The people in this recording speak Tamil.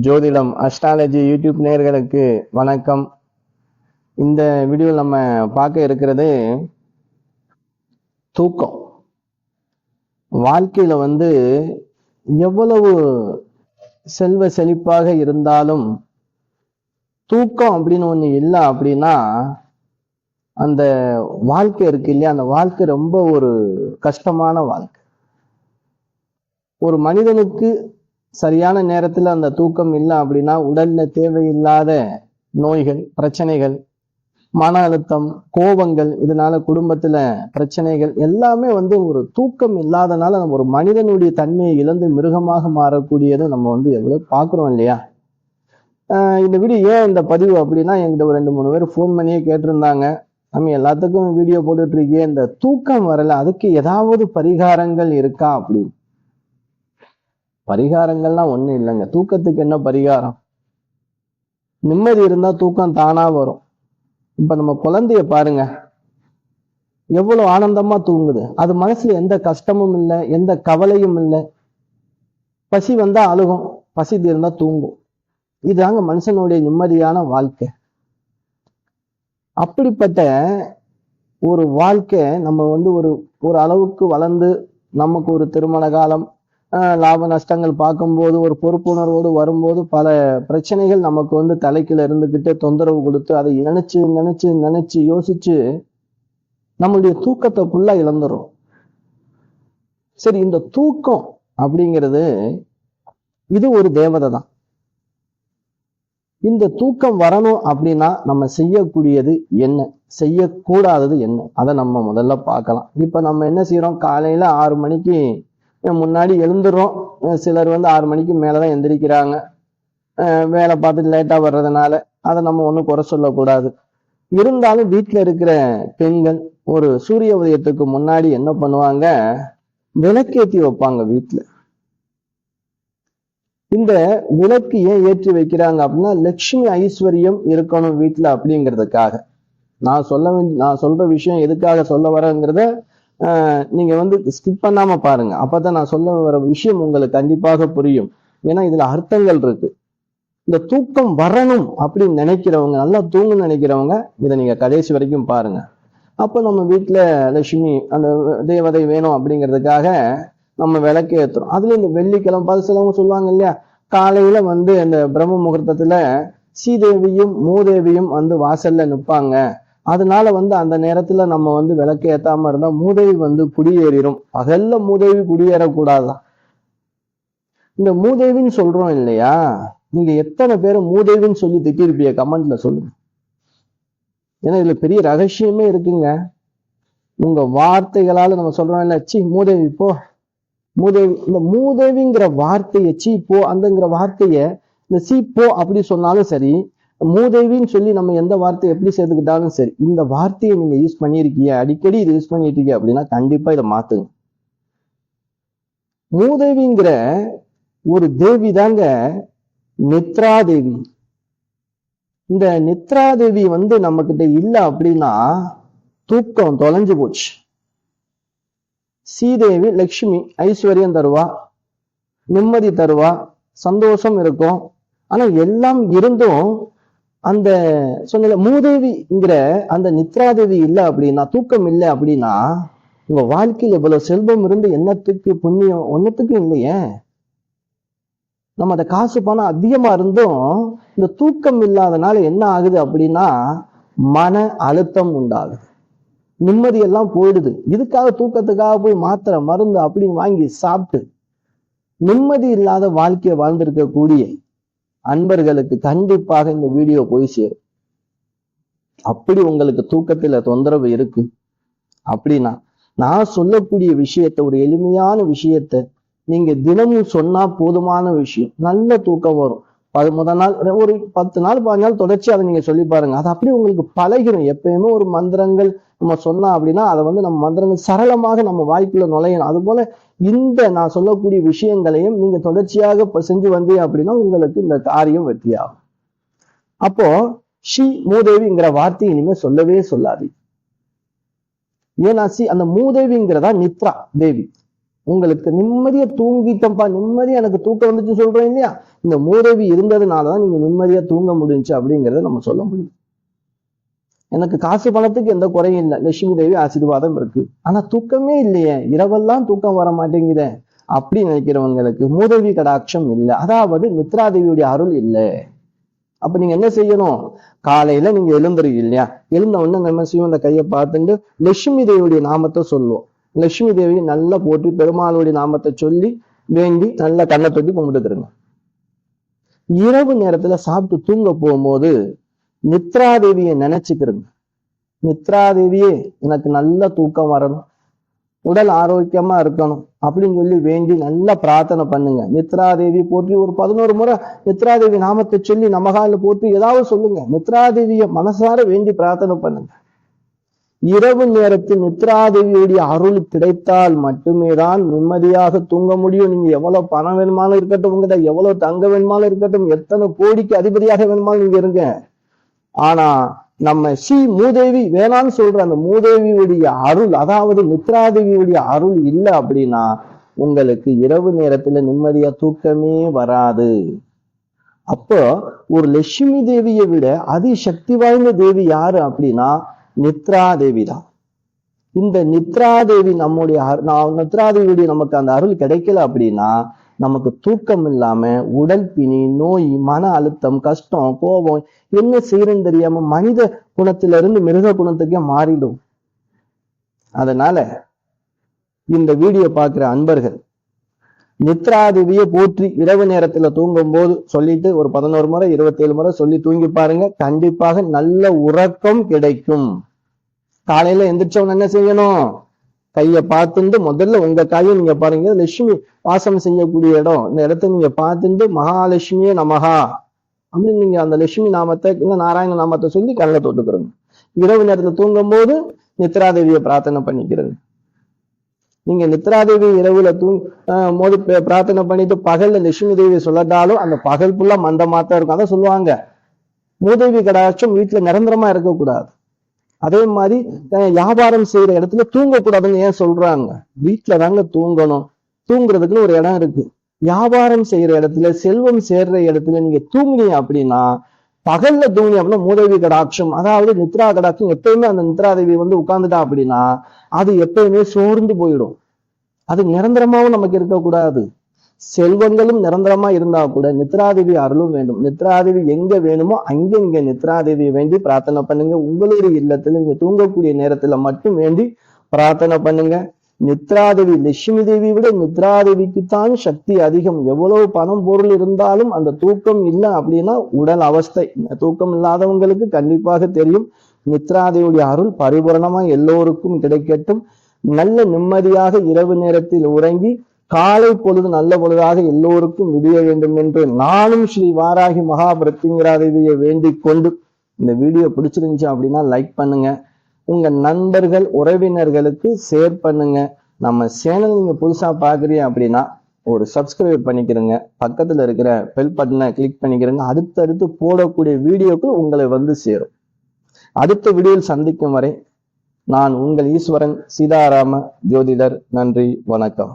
ஜோதிடம் அஸ்ட்ராலஜி யூடியூப் நேர்களுக்கு வணக்கம். இந்த வீடியோவில் நம்ம பார்க்க இருக்கிறது தூக்கம். வாழ்க்கையில வந்து எவ்வளவு செல்வ செழிப்பாக இருந்தாலும் தூக்கம் அப்படின்னு ஒண்ணு இல்லை அப்படின்னா அந்த வாழ்க்கை இருக்கு இல்லையா? அந்த வாழ்க்கை ரொம்ப ஒரு கஷ்டமான வாழ்க்கை. ஒரு மனிதனுக்கு சரியான நேரத்தில் அந்த தூக்கம் இல்லை அப்படின்னா உடல்ல தேவையில்லாத நோய்கள் பிரச்சனைகள் மன அழுத்தம் கோபங்கள் இதனால குடும்பத்துல பிரச்சனைகள் எல்லாமே வந்து ஒரு தூக்கம் இல்லாதனால நம்ம ஒரு மனிதனுடைய தன்மையை இழந்து மிருகமாக மாறக்கூடியது நம்ம வந்து எவ்வளவு பாக்குறோம் இல்லையா? இந்த வீடியோ ஏன் இந்த பதிவு அப்படின்னா எங்கிட்ட ஒரு ரெண்டு மூணு பேர் ஃபோன் பண்ணியே கேட்டிருந்தாங்க. நம்ம எல்லாத்துக்கும் வீடியோ போட்டுட்டு இருக்கே இந்த தூக்கம் வரல அதுக்கு ஏதாவது பரிகாரங்கள் இருக்கா அப்படின்னு. பரிகாரங்கள்லாம் ஒண்ணும் இல்லைங்க. தூக்கத்துக்கு என்ன பரிகாரம்? நிம்மதி இருந்தா தூக்கம் தானாக வரும். இப்போ நம்ம குழந்தைய பாருங்க. எவ்வளவு ஆனந்தமா தூங்குது. அது மனசில் எந்த கஷ்டமும் இல்லை எந்த கவலையும் இல்லை. பசி வந்தா அழுகும். பசி தீர்ந்தால் தூங்கும். இதுதாங்க மனுஷனுடைய நிம்மதியான வாழ்க்கை. அப்படிப்பட்ட ஒரு வாழ்க்கை நம்ம வந்து ஒரு ஒரு அளவுக்கு வளர்ந்து நமக்கு ஒரு திருமண காலம் லாப நஷ்டங்கள் பார்க்கும்போது ஒரு பொறுப்புணர்வோடு வரும்போது பல பிரச்சனைகள் நமக்கு வந்து தலைக்குள்ள இருந்துகிட்டு தொந்தரவு கொடுத்து அதை நினைச்சு நினைச்சு நினைச்சு யோசிச்சு நம்மளுடைய தூக்கத்தை ஃபுல்லா இழந்துரும். சரி இந்த தூக்கம் அப்படிங்கிறது இது ஒரு தேவதை தான். இந்த தூக்கம் வரணும் அப்படின்னா நம்ம செய்யக்கூடியது என்ன? செய்யக்கூடாதது என்ன? அதை நம்ம முதல்ல பார்க்கலாம். இப்ப நம்ம என்ன செய்யறோம் காலையில ஆறு மணிக்கு முன்னாடி எழுந்துடுறோம் சிலர் வந்து ஆறு மணிக்கு மேலதான் எந்திரிக்கிறாங்க. வேலை பார்த்துட்டு லேட்டா வர்றதுனால அதை நம்ம ஒன்றும் குறை சொல்லக்கூடாது. இருந்தாலும் வீட்டில் இருக்கிற பெண்கள் ஒரு சூரிய உதயத்துக்கு முன்னாடி என்ன பண்ணுவாங்க? விளக்கேத்தி வைப்பாங்க வீட்டில் இந்த விளக்கு ஏன் ஏற்றி வைக்கிறாங்க அப்படின்னா லட்சுமி ஐஸ்வர்யம் இருக்கணும் வீட்டுல அப்படிங்கிறதுக்காக. நான் சொல்ல நான் சொல்ற விஷயம் எதுக்காக சொல்ல வரேங்கிறத நீங்க வந்து ஸ்கிப் பண்ணாம பாருங்க. அப்பதான் நான் சொல்ல வர விஷயம் உங்களுக்கு கண்டிப்பாக புரியும். ஏன்னா இதுல அர்த்தங்கள் இருக்கு. இந்த தூக்கம் வரணும் அப்படின்னு நினைக்கிறவங்க நல்லா தூங்க நினைக்கிறவங்க இதை நீங்க கடைசி வரைக்கும் பாருங்க. அப்போ நம்ம வீட்டுல லட்சுமி அந்த தேவதை வேணும் அப்படிங்கிறதுக்காக நம்ம விளக்கு ஏற்றுறோம் அதுல இந்த வெள்ளிக்கிழமை பார்த்து சிலவங்க சொல்லுவாங்க இல்லையா? காலையில வந்து அந்த பிரம்ம முகூர்த்தத்துல ஸ்ரீதேவியும் மூதேவியும் வந்து வாசல்ல நிற்பாங்க அதனால வந்து அந்த நேரத்துல நம்ம வந்து விளக்கு ஏத்தாம இருந்தா மூதேவி வந்து குடியேறிடும் பகல்ல மூதேவி குடியேறக்கூடாதான் இந்த மூதேவின்னு சொல்றோம் இல்லையா? நீங்க எத்தனை பேரும் மூதேவின்னு சொல்லி திட்டிருப்பீங்க? கமெண்ட்ல சொல்லுங்க. ஏன்னா இதுல பெரிய ரகசியமே இருக்குங்க. உங்க வார்த்தைகளால நம்ம சொல்றோம் இல்ல சி மூதேவி போ. மூதேவி இந்த மூதேவிங்கிற வார்த்தையை சீ போ அந்தங்கிற வார்த்தைய இந்த சீ போ அப்படி சொன்னாலும் சரி மூதேவின்னு சொல்லி நம்ம எந்த வார்த்தையை எப்படி சேர்த்துக்கிட்டாலும் சரி இந்த வார்த்தையை நீங்க யூஸ் பண்ணியிருக்கீங்க அடிக்கடி இது யூஸ் பண்ணிட்டு இருக்கீங்க அப்படின்னா கண்டிப்பா இதை மாத்துங்க. மூதேவிங்கிற ஒரு தேவி தாங்க நித்ரா தேவி இந்த நித்ரா தேவி வந்து நம்ம கிட்ட இல்ல அப்படின்னா தூக்கம் தொலைஞ்சு போச்சு. ஸ்ரீதேவி லக்ஷ்மி ஐஸ்வர்யம் தருவா நிம்மதி தருவா சந்தோஷம் இருக்கும். ஆனா எல்லாம் இருந்தும் அந்த சொன்ன மூதேவிங்கிற அந்த நித்ராதேவி இல்லை அப்படின்னா தூக்கம் இல்லை அப்படின்னா உங்க வாழ்க்கையில இவ்வளவு செல்வம் இருந்து என்னத்துக்கு புண்ணியம் ஒன்னத்துக்கும் இல்லையே. நம்ம அந்த காசு பணம் அதிகமா இருந்தும் இந்த தூக்கம் இல்லாதனால என்ன ஆகுது அப்படின்னா மன அழுத்தம் உண்டாகுது. நிம்மதியெல்லாம் போயிடுது. இதுக்காக தூக்கத்துக்காக போய் மாத்திரை மருந்து அப்படின்னு வாங்கி சாப்பிட்டு நிம்மதி இல்லாத வாழ்க்கையை வாழ்ந்திருக்கக்கூடிய அன்பர்களுக்கு கண்டிப்பாக இந்த வீடியோ போய் சேரும். அப்படி உங்களுக்கு தூக்கத்துல தொந்தரவு இருக்கு. அப்படின்னா நான் சொல்லக்கூடிய விஷயத்த ஒரு எளிமையான விஷயத்த நீங்க தினமும் சொன்னா போதுமான விஷயம். நல்ல தூக்கம் வரும். அது முத நாள் ஒரு பத்து நாள் பாஞ்சு நாள் தொடர்ச்சி அதை நீங்க சொல்லி பாருங்க. அது அப்படியே உங்களுக்கு பழகிடும் எப்பயுமே ஒரு மந்திரங்கள் நம்ம சொன்னா அப்படின்னா அதை வந்து நம்ம மந்திரங்கள் சரளமாக நம்ம வாழ்க்கையில நுழையணும். அது போல இந்த நான் சொல்லக்கூடிய விஷயங்களையும் நீங்க தொடர்ச்சியாக செஞ்சு வந்தீங்க அப்படின்னா உங்களுக்கு இந்த காரியம் வெற்றியாகும். அப்போ ஸ்ரீ மூதேவிங்கிற வார்த்தை இனிமே சொல்லவே சொல்லாது ஏன்னா சி அந்த மூதேவிங்கிறதா நித்ரா தேவி. உங்களுக்கு நிம்மதியா தூங்கிட்டப்பா நிம்மதியா எனக்கு தூக்கம் வந்துச்சு சொல்றோம் இல்லையா? இந்த மூதேவி இருந்ததுனாலதான் நீங்க நிம்மதியா தூங்க முடிஞ்சு அப்படிங்கறத நம்ம சொல்ல முடியும். எனக்கு காசு பணத்துக்கு எந்த குறையும் இல்லை. லட்சுமி தேவி ஆசீர்வாதம் இருக்கு. ஆனா தூக்கமே இல்லையே. இரவெல்லாம் தூக்கம் வர மாட்டேங்குதே. அப்படி நினைக்கிறவங்களுக்கு மூதேவி கடாட்சம் இல்லை. அதாவது மித்ராதேவியுடைய அருள் இல்லை. அப்ப நீங்க என்ன செய்யணும்? காலையில நீங்க எழுந்துருவீங்க இல்லையா? எழுந்த உடனே நம்ம செய்யும் அந்த கையை பார்த்துட்டு லட்சுமி தேவியுடைய நாமத்தை சொல்லுவோம். லட்சுமி தேவி நல்லா போட்டு பெருமாளுடைய நாமத்தை சொல்லி வேண்டி நல்லா கண்ணை தொட்டி கும்பிட்டுக்கிறங்க இரவு நேரத்துல சாப்பிட்டு தூங்க போகும்போது நித்ராதேவியை நினைச்சுக்கிறங்க நித்ராதேவியே எனக்கு நல்ல தூக்கம் வரணும். உடல் ஆரோக்கியமா இருக்கணும். அப்படின்னு சொல்லி வேண்டி நல்லா பிரார்த்தனை பண்ணுங்க. நித்ராதேவி போற்றி ஒரு பதினோரு முறை நித்ராதேவி நாமத்தை சொல்லி நமகால போற்றி ஏதாவது சொல்லுங்க. நித்ராதேவியை மனசார வேண்டி பிரார்த்தனை பண்ணுங்க. இரவு நேரத்தில் நித்ராதேவியுடைய அருள் கிடைத்தால் மட்டுமே தான் நிம்மதியாக தூங்க முடியும். நீங்க எவ்வளவு பணம் வேணுமாலும் இருக்கட்டும் உங்ககிட்ட எவ்வளவு தங்க வேணுமாலும் இருக்கட்டும் எத்தனை கோடிக்கு அதிபதியாக வேணுமாலும் நீங்க இருங்க. ஆனா நம்ம ஸ்ரீ மூதேவி வேணான்னு சொல்ற அந்த மூதேவியுடைய அருள் அதாவது நித்ராதேவியுடைய அருள் இல்லை அப்படின்னா உங்களுக்கு இரவு நேரத்துல நிம்மதியா தூக்கமே வராது. அப்போ ஒரு லட்சுமி தேவியை விட அதி சக்தி வாய்ந்த தேவி யாரு அப்படின்னா நித்ரா தேவி தான். இந்த நித்ரா தேவி நம்முடைய அரு- நான் நித்ராதேவியுடைய நமக்கு அந்த அருள் கிடைக்கல அப்படின்னா நமக்கு தூக்கம் இல்லாம உடல் பிணி நோய் மன அழுத்தம் கஷ்டம் கோபம் என்ன செய்யறன்னு தெரியாம மனித குணத்துல இருந்து மிருக குணத்துக்கே மாறிடும். அதனால இந்த வீடியோ பார்க்குற அன்பர்கள் நித்ராதேவியை போற்றி இரவு நேரத்துல தூங்கும் போது சொல்லிட்டு ஒரு பதினோரு முறை இருபத்தேழு முறை சொல்லி தூங்கி பாருங்க. கண்டிப்பாக நல்ல உறக்கம் கிடைக்கும். காலையில எந்திரிச்சவன் என்ன செய்யணும்? கைய பார்த்துட்டு முதல்ல உங்க கையை நீங்க பாருங்க. லட்சுமி வாசம் செய்யக்கூடிய இடம். இந்த இடத்த நீங்க பார்த்துட்டு மகாலட்சுமியே நமகா அப்படின்னு நீங்க அந்த லட்சுமி நாமத்தை இல்ல நாராயண நாமத்தை சொல்லி கண்ணில் தொட்டுக்கிறோங்க இரவு நேரத்துல தூங்கும் போது நித்ராதேவியை பிரார்த்தனை பண்ணிக்கிறது நீங்க நித்ராதேவி இரவுல தூங் ஆஹ் மோதி பிரார்த்தனை பண்ணிட்டு பகல்ல லட்சுமி தேவி சொல்லட்டாலும் அந்த பகல் ஃபுல்லா மந்தமாத்தான் இருக்கும். அதான் சொல்லுவாங்க. மூதேவி கடாட்சம் வீட்டுல நிரந்தரமா இருக்கக்கூடாது. அதே மாதிரி வியாபாரம் செய்யற இடத்துல தூங்கக்கூடாதுன்னு ஏன் சொல்றாங்க? வீட்டுல தாங்க தூங்கணும். தூங்குறதுக்குன்னு ஒரு இடம் இருக்கு. வியாபாரம் செய்யற இடத்துல செல்வம் சேர்ற இடத்துல நீங்க தூங்குனீங்க அப்படின்னா பகல்ல தூங்கி அப்படின்னா மூதேவி கடாட்சம் அதாவது நித்ரா கடாட்சம் எப்பயுமே அந்த நித்ராதேவி வந்து உட்கார்ந்துட்டா அப்படின்னா அது எப்பயுமே சோர்ந்து போயிடும். அது நிரந்தரமாவும் நமக்கு இருக்கக்கூடாது. செல்வங்களும் நிரந்தரமா இருந்தா கூட நித்ராதேவி அருளும் வேண்டும். நித்ராதேவி எங்க வேணுமோ அங்க நீங்க நித்ராதேவியை வேண்டி பிரார்த்தனை பண்ணுங்க. உங்களுடைய இல்லத்துல நீங்க தூங்கக்கூடிய நேரத்துல மட்டும் வேண்டி பிரார்த்தனை பண்ணுங்க. நித்ராதேவி லட்சுமி தேவி விட நித்ராதேவிக்கு தான் சக்தி அதிகம். எவ்வளவு பணம் பொருள் இருந்தாலும் அந்த தூக்கம் இல்லை அப்படின்னா உடல் அவஸ்தை. தூக்கம் இல்லாதவங்களுக்கு கண்டிப்பாக தெரியும். நித்ராதேவியுடைய அருள் பரிபூரணமா எல்லோருக்கும் கிடைக்கட்டும். நல்ல நிம்மதியாக இரவு நேரத்தில் உறங்கி காலை பொழுது நல்ல பொழுதாக எல்லோருக்கும் விடிய வேண்டும் என்று நானும் ஸ்ரீ வாராகி மகாபிரத்திங்கராதேவியை வேண்டிக் கொண்டு இந்த வீடியோ பிடிச்சிருந்துச்சு அப்படின்னா லைக் பண்ணுங்க. உங்க நண்பர்கள் உறவினர்களுக்கு ஷேர் பண்ணுங்க. நம்ம சேனல் நீங்க புதுசா பாக்குறீங்க அப்படின்னா ஒரு சப்ஸ்கிரைப் பண்ணிக்கிறங்க. பக்கத்துல இருக்கிற பெல் பட்டனை கிளிக் பண்ணிக்கிறங்க. அடுத்தடுத்து போடக்கூடிய வீடியோக்கு உங்களை வந்து சேரும். அடுத்த வீடியோவில் சந்திக்கும் வரை நான் உங்கள் ஈஸ்வரன் சீதாராம ஜோதிடர். நன்றி வணக்கம்.